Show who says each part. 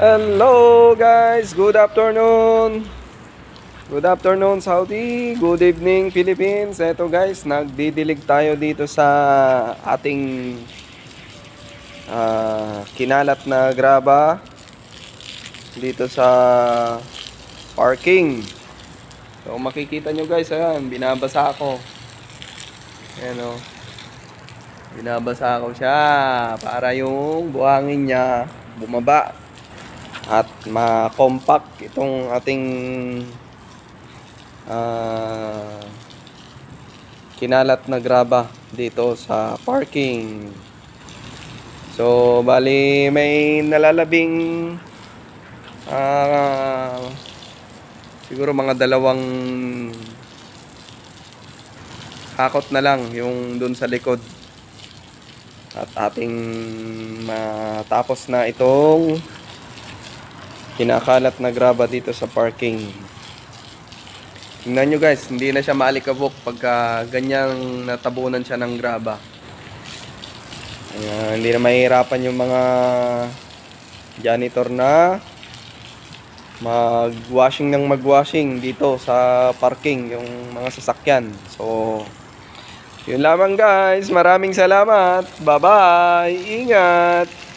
Speaker 1: Hello guys, good afternoon. Good afternoon Saudi, good evening Philippines. Eto guys, nagdidilig tayo dito sa ating ah, kinalat na graba dito sa parking. So makikita nyo guys, ayan, binabasa ako. Ayan o. Binabasa ko siya para yung buhangin niya bumaba at ma-compact itong ating ah, kinalat na graba dito sa parking. So, bali may nalalabing ah, siguro mga dalawang hakot na lang yung dun sa likod. At ating matapos na itong kinakalat na graba dito sa parking. Tingnan nyo guys, hindi na siya maalikabok pagka ganyang natabunan siya ng graba. Ayan, hindi na mahihirapan yung mga janitor na mag-washing ng mag-washing dito sa parking, yung mga sasakyan. So, yun lamang guys. Maraming salamat. Bye-bye. Ingat.